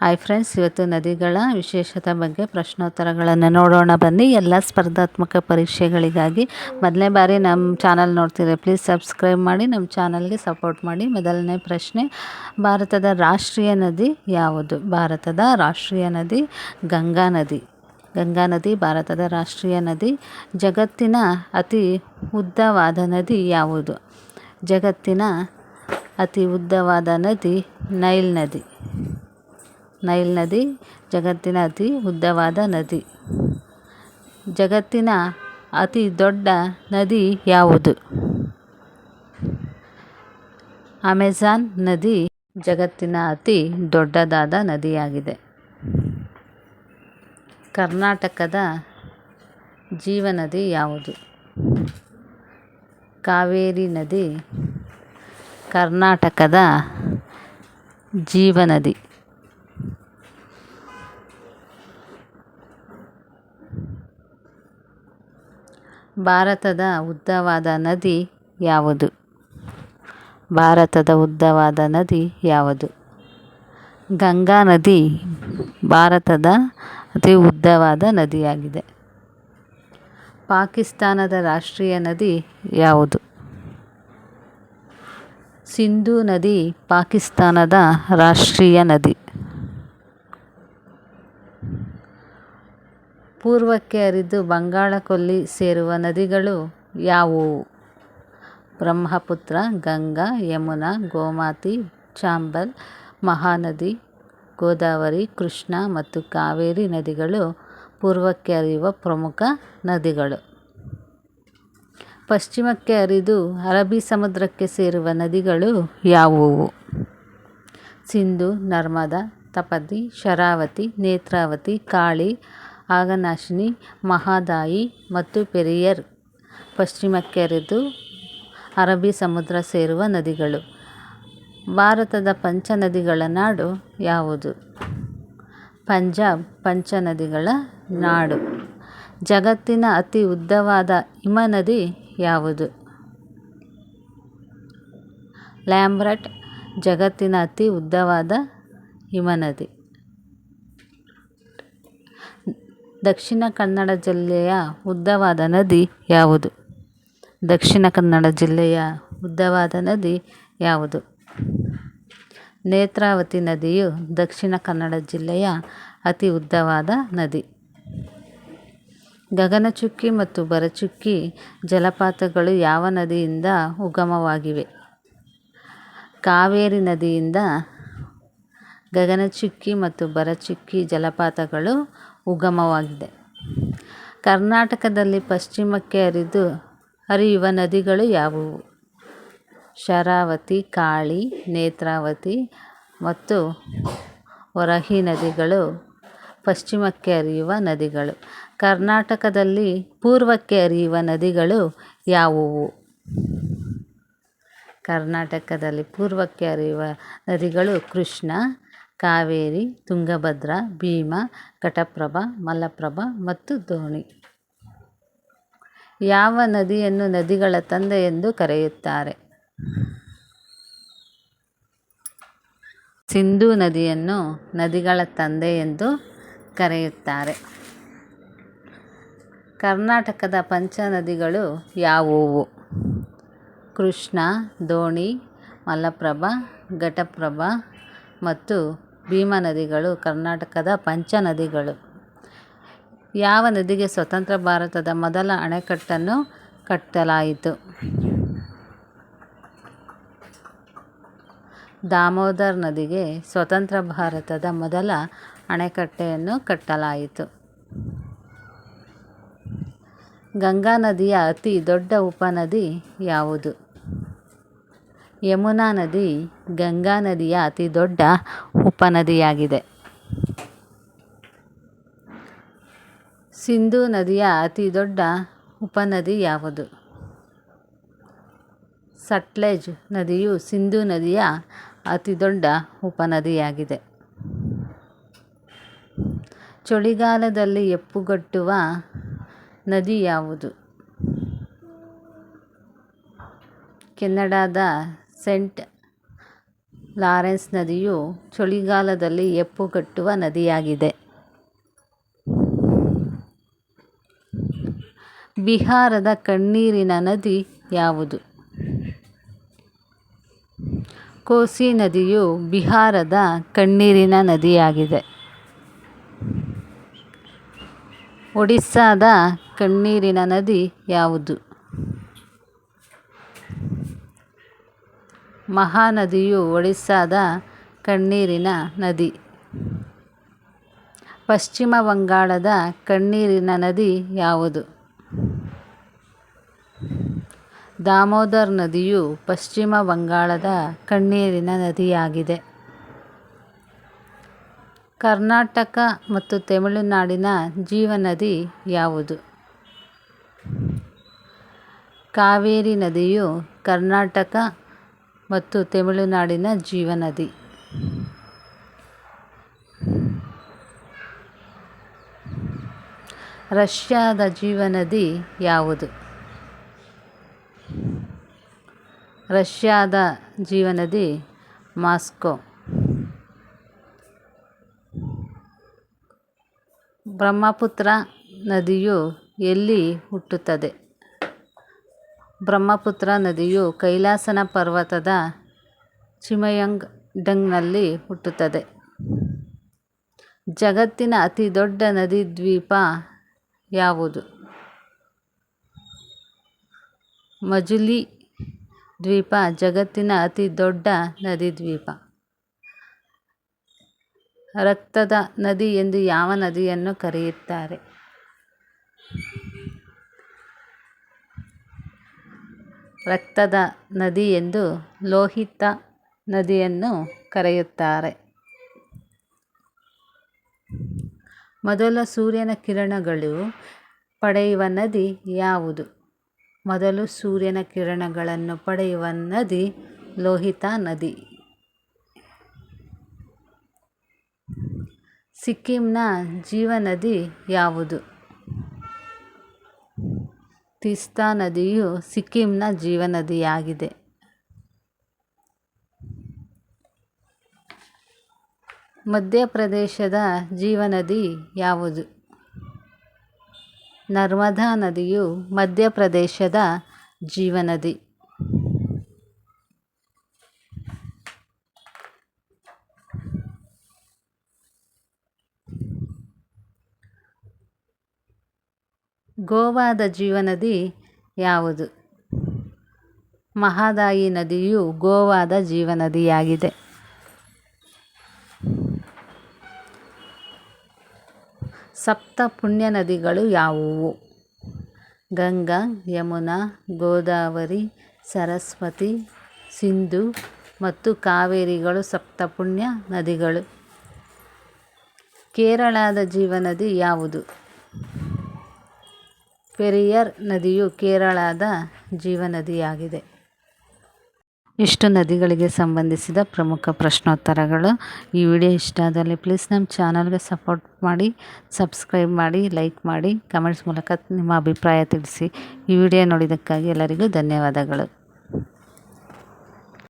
Hi friends ಇವತ್ತು ನದಿಗಳ ವಿಶೇಷತೆ ಬಗ್ಗೆ ಪ್ರಶ್ನೋತ್ತರಗಳನ್ನು ನೋಡೋಣ. ಬನ್ನಿ, ಎಲ್ಲ ಸ್ಪರ್ಧಾತ್ಮಕ ಪರೀಕ್ಷೆಗಳಿಗಾಗಿ ಮೊದಲನೇ ಬಾರಿ ನಮ್ಮ ಚಾನಲ್ ನೋಡ್ತೀರಿ ಪ್ಲೀಸ್ ಸಬ್ಸ್ಕ್ರೈಬ್ ಮಾಡಿ, ನಮ್ಮ ಚಾನಲ್ಗೆ ಸಪೋರ್ಟ್ ಮಾಡಿ. ಮೊದಲನೇ ಪ್ರಶ್ನೆ, ಭಾರತದ ರಾಷ್ಟ್ರೀಯ ನದಿ ಯಾವುದು? ಭಾರತದ ರಾಷ್ಟ್ರೀಯ ನದಿ ಗಂಗಾ ನದಿ. ಗಂಗಾ ನದಿ ಭಾರತದ ರಾಷ್ಟ್ರೀಯ ನದಿ. ಜಗತ್ತಿನ ಅತಿ ಉದ್ದವಾದ ನದಿ ಯಾವುದು? ಜಗತ್ತಿನ ಅತಿ ಉದ್ದವಾದ ನದಿ ನೈಲ್ ನದಿ. ನೈಲ್ ನದಿ, ಜಗತ್ತಿನ ಅತಿ ಉದ್ದವಾದ ನದಿ. ಜಗತ್ತಿನ ಅತಿ ದೊಡ್ಡ ನದಿ ಯಾವುದು? ಅಮೆಜಾನ್ ನದಿ ಜಗತ್ತಿನ ಅತಿ ದೊಡ್ಡದಾದ ನದಿಯಾಗಿದೆ. ಕರ್ನಾಟಕದ ಜೀವನದಿ ಯಾವುದು? ಕಾವೇರಿ ನದಿ ಕರ್ನಾಟಕದ ಜೀವನದಿ ಭಾರತದ ಉದ್ದವಾದ ನದಿ ಯಾವುದು? ಭಾರತದ ಉದ್ದವಾದ ನದಿ ಯಾವುದು? ಗಂಗಾ ನದಿ ಭಾರತದ ಅತಿ ಉದ್ದವಾದ ನದಿಯಾಗಿದೆ. ಪಾಕಿಸ್ತಾನದ ರಾಷ್ಟ್ರೀಯ ನದಿ ಯಾವುದು? ಸಿಂಧೂ ನದಿ ಪಾಕಿಸ್ತಾನದ ರಾಷ್ಟ್ರೀಯ ನದಿ. ಪೂರ್ವಕ್ಕೆ ಹರಿದು ಬಂಗಾಳಕೊಲ್ಲಿ ಸೇರುವ ನದಿಗಳು ಯಾವುವು? ಬ್ರಹ್ಮಪುತ್ರ, ಗಂಗಾ, ಯಮುನಾ, ಗೋಮಾತಿ, ಚಾಂಬಲ್, ಮಹಾನದಿ, ಗೋದಾವರಿ, ಕೃಷ್ಣ ಮತ್ತು ಕಾವೇರಿ ನದಿಗಳು ಪೂರ್ವಕ್ಕೆ ಹರಿಯುವ ಪ್ರಮುಖ ನದಿಗಳು. ಪಶ್ಚಿಮಕ್ಕೆ ಹರಿದು ಅರಬ್ಬಿ ಸಮುದ್ರಕ್ಕೆ ಸೇರುವ ನದಿಗಳು ಯಾವುವು? ಸಿಂಧು, ನರ್ಮದಾ ತಪತಿ ಶರಾವತಿ, ನೇತ್ರಾವತಿ, ಕಾಳಿ ಆಗನಾಶಿನಿ ಮಹಾದಾಯಿ ಮತ್ತು ಪೆರಿಯರ್ ಪಶ್ಚಿಮಕ್ಕೆ ಹರಿದು ಅರಬ್ಬಿ ಸಮುದ್ರ ಸೇರುವ ನದಿಗಳು. ಭಾರತದ ಪಂಚ ನದಿಗಳ ನಾಡು ಯಾವುದು? ಪಂಜಾಬ್ ಪಂಚ ನದಿಗಳ ನಾಡು. ಜಗತ್ತಿನ ಅತಿ ಉದ್ದವಾದ ಹಿಮನದಿ ಯಾವುದು? ಲ್ಯಾಂಬ್ರಟ್, ಜಗತ್ತಿನ ಅತಿ ಉದ್ದವಾದ ಹಿಮನದಿ ದಕ್ಷಿಣ ಕನ್ನಡ ಜಿಲ್ಲೆಯ ಉದ್ದವಾದ ನದಿ ಯಾವುದು? ದಕ್ಷಿಣ ಕನ್ನಡ ಜಿಲ್ಲೆಯ ಉದ್ದವಾದ ನದಿ ಯಾವುದು? ನೇತ್ರಾವತಿ ನದಿಯು ದಕ್ಷಿಣ ಕನ್ನಡ ಜಿಲ್ಲೆಯ ಅತಿ ಉದ್ದವಾದ ನದಿ. ಗಗನಚುಕ್ಕಿ ಮತ್ತು ಬರಚುಕ್ಕಿ ಜಲಪಾತಗಳು ಯಾವ ನದಿಯಿಂದ ಉಗಮವಾಗಿವೆ? ಕಾವೇರಿ ನದಿಯಿಂದ ಗಗನಚುಕ್ಕಿ ಮತ್ತು ಭರಚುಕ್ಕಿ ಜಲಪಾತಗಳು ಉಗಮವಾಗಿದೆ. ಕರ್ನಾಟಕದಲ್ಲಿ ಪಶ್ಚಿಮಕ್ಕೆ ಹರಿದು ಹರಿಯುವ ನದಿಗಳು ಯಾವುವು? ಶರಾವತಿ, ಕಾಳಿ, ನೇತ್ರಾವತಿ ಮತ್ತು ವರಹಿ ನದಿಗಳು ಪಶ್ಚಿಮಕ್ಕೆ ಹರಿಯುವ ನದಿಗಳು. ಕರ್ನಾಟಕದಲ್ಲಿ ಪೂರ್ವಕ್ಕೆ ಹರಿಯುವ ನದಿಗಳು ಯಾವುವು? ಕರ್ನಾಟಕದಲ್ಲಿ ಪೂರ್ವಕ್ಕೆ ಹರಿಯುವ ನದಿಗಳು ಕೃಷ್ಣ ಕಾವೇರಿ, ತುಂಗಭದ್ರಾ, ಭೀಮಾ ಘಟಪ್ರಭಾ ಮಲಪ್ರಭಾ ಮತ್ತು ದೋಣಿ. ಯಾವ ನದಿಯನ್ನು ನದಿಗಳ ತಂದೆ ಎಂದು ಕರೆಯುತ್ತಾರೆ? ಸಿಂಧೂ ನದಿಯನ್ನು ನದಿಗಳ ತಂದೆ ಎಂದು ಕರೆಯುತ್ತಾರೆ. ಕರ್ನಾಟಕದ ಪಂಚ ನದಿಗಳು ಯಾವುವು? ಕೃಷ್ಣ, ದೋಣಿ, ಮಲಪ್ರಭಾ, ಘಟಪ್ರಭಾ ಮತ್ತು ಭೀಮಾ ನದಿಗಳು, ಕರ್ನಾಟಕದ ಪಂಚ ನದಿಗಳು. ಯಾವ ನದಿಗೆ ಸ್ವತಂತ್ರ ಭಾರತದ ಮೊದಲ ಅಣೆಕಟ್ಟನ್ನು ಕಟ್ಟಲಾಯಿತು? ದಾಮೋದರ್ ನದಿಗೆ ಸ್ವತಂತ್ರ ಭಾರತದ ಮೊದಲ ಅಣೆಕಟ್ಟೆಯನ್ನು ಕಟ್ಟಲಾಯಿತು. ಗಂಗಾ ನದಿಯ ಅತಿ ದೊಡ್ಡ ಉಪನದಿ ಯಾವುದು? ಯಮುನಾ ನದಿ ಗಂಗಾ ನದಿಯ ಅತಿ ದೊಡ್ಡ ಉಪನದಿಯಾಗಿದೆ. ಸಿಂಧೂ ನದಿಯ ಅತಿ ದೊಡ್ಡ ಉಪನದಿ ಯಾವುದು? ಸಟ್ಲೆಜ್ ನದಿಯು ಸಿಂಧೂ ನದಿಯ ಅತಿ ದೊಡ್ಡ ಉಪನದಿಯಾಗಿದೆ. ಚಳಿಗಾಲದಲ್ಲಿ ಎಪ್ಪುಗಟ್ಟುವ ನದಿ ಯಾವುದು? ಕೆನಡಾದ ಸೆಂಟ್ ಲಾರೆನ್ಸ್ ನದಿಯು ಚಳಿಗಾಲದಲ್ಲಿ ಹೆಪ್ಪುಗಟ್ಟುವ ನದಿಯಾಗಿದೆ. ಬಿಹಾರದ ಕಣ್ಣೀರಿನ ನದಿ ಯಾವುದು? ಕೋಸಿ ನದಿಯು ಬಿಹಾರದ ಕಣ್ಣೀರಿನ ನದಿಯಾಗಿದೆ. ಒಡಿಸ್ಸಾದ ಕಣ್ಣೀರಿನ ನದಿ ಯಾವುದು? ಮಹಾನದಿಯು ಒಡಿಸ್ಸಾದ ಕಣ್ಣೀರಿನ ನದಿ. ಪಶ್ಚಿಮ ಬಂಗಾಳದ ಕಣ್ಣೀರಿನ ನದಿ ಯಾವುದು? ದಾಮೋದರ್ ನದಿಯು ಪಶ್ಚಿಮ ಬಂಗಾಳದ ಕಣ್ಣೀರಿನ ನದಿಯಾಗಿದೆ. ಕರ್ನಾಟಕ ಮತ್ತು ತಮಿಳುನಾಡಿನ ಜೀವನದಿ ಯಾವುದು? ಕಾವೇರಿ ನದಿಯು ಕರ್ನಾಟಕ ಮತ್ತು ತಮಿಳುನಾಡಿನ ಜೀವನದಿ. ರಷ್ಯಾದ ಜೀವನದಿ ಯಾವುದು? ರಷ್ಯಾದ ಜೀವನದಿ ಮಾಸ್ಕೋ. ಬ್ರಹ್ಮಪುತ್ರ ನದಿಯು ಎಲ್ಲಿ ಹುಟ್ಟುತ್ತದೆ? ಬ್ರಹ್ಮಪುತ್ರ ನದಿಯು ಕೈಲಾಸನ ಪರ್ವತದ ಚಿಮಯಂಗ್ ಡಂಗ್ನಲ್ಲಿ ಹುಟ್ಟುತ್ತದೆ. ಜಗತ್ತಿನ ಅತಿ ದೊಡ್ಡ ನದಿ ದ್ವೀಪ ಯಾವುದು? ಮಜುಲಿ ದ್ವೀಪ ಜಗತ್ತಿನ ಅತಿ ದೊಡ್ಡ ನದಿ ದ್ವೀಪ. ರಕ್ತದ ನದಿ ಎಂದು ಯಾವ ನದಿಯನ್ನು ಕರೆಯುತ್ತಾರೆ? ರಕ್ತದ ನದಿ ಎಂದು ಲೋಹಿತ ನದಿಯನ್ನು ಕರೆಯುತ್ತಾರೆ. ಮೊದಲ ಸೂರ್ಯನ ಕಿರಣಗಳು ಪಡೆಯುವ ನದಿ ಯಾವುದು? ಮೊದಲು ಸೂರ್ಯನ ಕಿರಣಗಳನ್ನು ಪಡೆಯುವ ನದಿ ಲೋಹಿತ ನದಿ. ಸಿಕ್ಕಿಂನ ಜೀವನದಿ ಯಾವುದು? ತೀಸ್ತಾ ನದಿಯು ಸಿಕ್ಕಿಂನ ಜೀವನದಿಯಾಗಿದೆ. ಮಧ್ಯಪ್ರದೇಶದ ಜೀವನದಿ ಯಾವುದು? ನರ್ಮದಾ ನದಿಯು ಮಧ್ಯಪ್ರದೇಶದ ಜೀವನದಿ. ಗೋವಾದ ಜೀವನದಿ ಯಾವುದು? ಮಹದಾಯಿ ನದಿಯು ಗೋವಾದ ಜೀವನದಿಯಾಗಿದೆ. ಸಪ್ತ ಪುಣ್ಯ ನದಿಗಳು ಯಾವುವು? ಗಂಗಾ, ಯಮುನಾ, ಗೋದಾವರಿ, ಸರಸ್ವತಿ, ಸಿಂಧು ಮತ್ತು ಕಾವೇರಿಗಳು ಸಪ್ತ ಪುಣ್ಯ ನದಿಗಳು. ಕೇರಳದ ಜೀವನದಿ ಯಾವುದು? ಪೆರಿಯರ್ ನದಿಯು ಕೇರಳದ ಜೀವನದಿಯಾಗಿದೆ. ಇಷ್ಟು ನದಿಗಳಿಗೆ ಸಂಬಂಧಿಸಿದ ಪ್ರಮುಖ ಪ್ರಶ್ನೋತ್ತರಗಳು. ಈ ವಿಡಿಯೋ ಇಷ್ಟ ಆದಲ್ಲಿ ಪ್ಲೀಸ್ ನಮ್ಮ ಚಾನಲ್ಗೆ ಸಪೋರ್ಟ್ ಮಾಡಿ ಸಬ್ಸ್ಕ್ರೈಬ್ ಮಾಡಿ ಲೈಕ್ ಮಾಡಿ ಕಮೆಂಟ್ಸ್ ಮೂಲಕ ನಿಮ್ಮ ಅಭಿಪ್ರಾಯ ತಿಳಿಸಿ. ಈ ವಿಡಿಯೋ ನೋಡಿದ್ದಕ್ಕಾಗಿ ಎಲ್ಲರಿಗೂ ಧನ್ಯವಾದಗಳು.